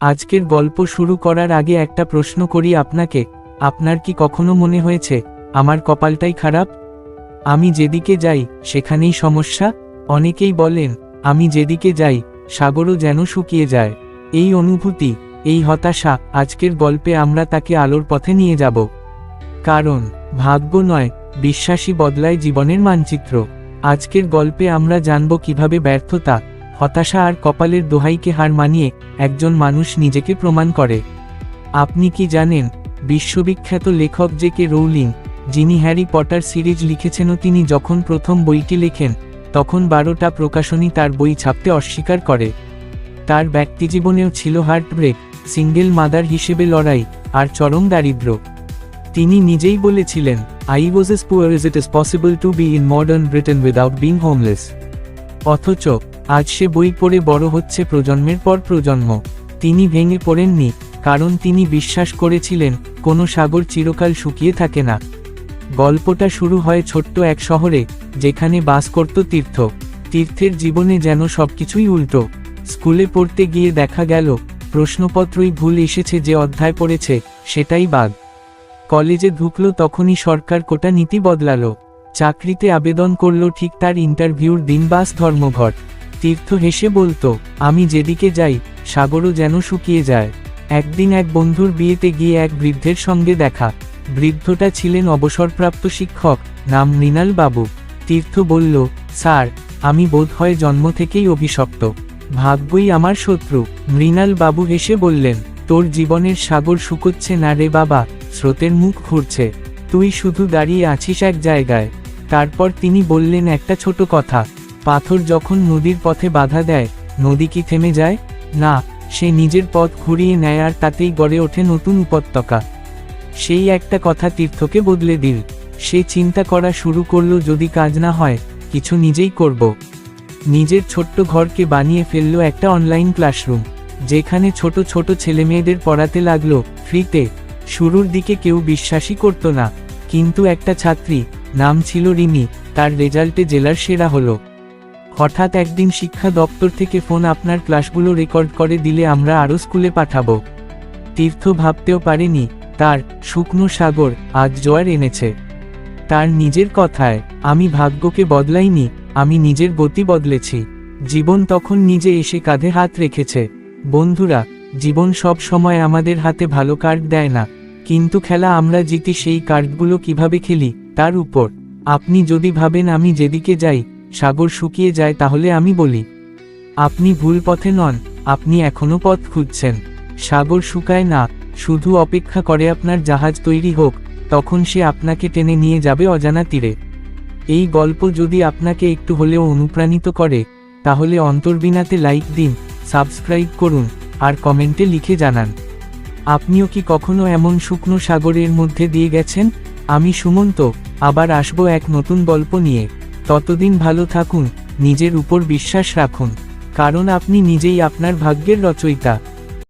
আজকের গল্প শুরু করার আগে একটা প্রশ্ন করি আপনাকে, আপনার কি কখনো মনে হয়েছে, আমার কপালটাই খারাপ? আমি যেদিকে যাই, সেখানেই সমস্যা? অনেকেই বলেন, আমি যেদিকে যাই, সাগরও যেন শুকিয়ে যায়। এই অনুভূতি, এই হতাশা, আজকের গল্পে আমরা তাকে আলোর পথে নিয়ে যাব। কারণ, ভাগ্য নয় বিশ্বাসী বদলায় জীবনের মানচিত্র। আজকের গল্পে আমরা জানব কীভাবে ব্যর্থতা হতাশা আর কপালের দোহাইকে হার মানিয়ে একজন মানুষ নিজেকে প্রমাণ করে। আপনি কি জানেন, বিশ্ববিখ্যাত লেখক জে কে রৌলিং, যিনি হ্যারি পটার সিরিজ লিখেছেন তিনি যখন প্রথম বইটি লেখেন, তখন বারোটা প্রকাশনী তার বই ছাপতে অস্বীকার করে। তার ব্যক্তিজীবনেও ছিল হার্টব্রেক, সিঙ্গেল মাদার হিসেবে লড়াই, আর চরম দারিদ্র্য। তিনি নিজেই বলেছিলেন I was as poor is it is possible to be in modern Britain without being homeless অথচ আজ সে বই পড়ে বড় হচ্ছে প্রজন্মের পর প্রজন্ম। তিনি ভেঙে পড়েননি, কারণ তিনি বিশ্বাস করেছিলেন, কোনো সাগর চিরকাল শুকিয়ে থাকে না। গল্পটা শুরু হয় ছোট্ট এক শহরে, যেখানে বাস করত তীর্থ। তীর্থের জীবনে যেন সবকিছুই উল্টো। স্কুলে পড়তে গিয়ে দেখা গেল, প্রশ্নপত্রই ভুল এসেছে যে অধ্যায় পড়েছে, সেটাই বাদ। কলেজে ঢুকলো তখনই সরকার কোটা নীতি বদলালো। চাকরিতে আবেদন করল ঠিক তার ইন্টারভিউর দিন বাস ধর্মঘট। তীর্থ হেসে বলতো, আমি যেদিকে যাই, সাগরও যেন শুকিয়ে যায়। একদিন এক বন্ধুর বিয়েতে গিয়ে এক বৃদ্ধের সঙ্গে দেখা। বৃদ্ধটা ছিলেন অবসরপ্রাপ্ত শিক্ষক, নাম মৃণাল বাবু। তীর্থ বলল, স্যার, আমি বোধ হয় জন্ম থেকেই অভিশপ্ত। ভাগ্যই আমার শত্রু। মৃণাল বাবু হেসে বললেন, তোর জীবনের সাগর শুকোচ্ছে না রে বাবা, স্রোতের মুখ ঘুরছে। তুই শুধু দাঁড়িয়ে আছিস এক জায়গায়। তারপর তিনি বললেন একটা ছোট কথা পাথর যখন নদীর পথে বাধা দেয়, নদী কি থেমে যায়? না, সে নিজের পথ ঘুরিয়ে নেয় আর তাতেই গড়ে ওঠে নতুন উপত্যকা। সেই একটা কথা তীর্থকে বদলে দিল। সে চিন্তা করা শুরু করল, যদি কাজ না হয়, কিছু নিজেই করব। নিজের ছোট্ট ঘরকে বানিয়ে ফেলল একটা অনলাইন ক্লাসরুম যেখানে ছোট ছোট ছেলেমেয়েদের পড়াতে লাগল, ফ্রিতে। শুরুর দিকে কেউ বিশ্বাসই করত না, কিন্তু একটা ছাত্রী, নাম ছিল রিমি, তার রেজাল্টে জেলার সেরা হলো। হঠাৎ একদিন শিক্ষা দপ্তর থেকে ফোন আপনার ক্লাসগুলো রেকর্ড করে দিলে আমরা আরও স্কুলে পাঠাবো। তীর্থ ভাবতেও পারেনি, তার শুকনো সাগর আজ জোয়ার এনেছে। তার নিজের কথায়, আমি ভাগ্যকে বদলাইনি, আমি নিজের গতি বদলেছি। জীবন তখন নিজে এসে কাঁধে হাত রেখেছে। বন্ধুরা, জীবন সব সময় আমাদের হাতে ভালো কার্ড দেয় না। কিন্তু খেলা আমরা জিতি সেই কার্ডগুলো কীভাবে খেলি, তার উপর। আপনি যদি ভাবেন আমি যেদিকে যাই সাগর শুকিয়ে যায় তাহলে আমি বলি, আপনি ভুল পথে নন, আপনি এখনও পথ খুঁজছেন। সাগর শুকায় না, শুধু অপেক্ষা করে আপনার জাহাজ তৈরি হোক, তখন সে আপনাকে টেনে নিয়ে যাবে অজানা তীরে। এই গল্প যদি আপনাকে একটু হলেও অনুপ্রাণিত করে, তাহলে অন্তর্বিনাতে লাইক দিন, সাবস্ক্রাইব করুন, আর কমেন্টে লিখে জানান। আপনিও কি কখনো এমন শুকনো সাগরের মধ্যে দিয়ে গেছেন? আমি সুমন্ত, আবার আসব এক নতুন গল্প নিয়ে। ততদিন ভালো থাকুন নিজের উপর বিশ্বাস রাখুন কারণ আপনি নিজেই আপনার ভাগ্যের রচয়িতা।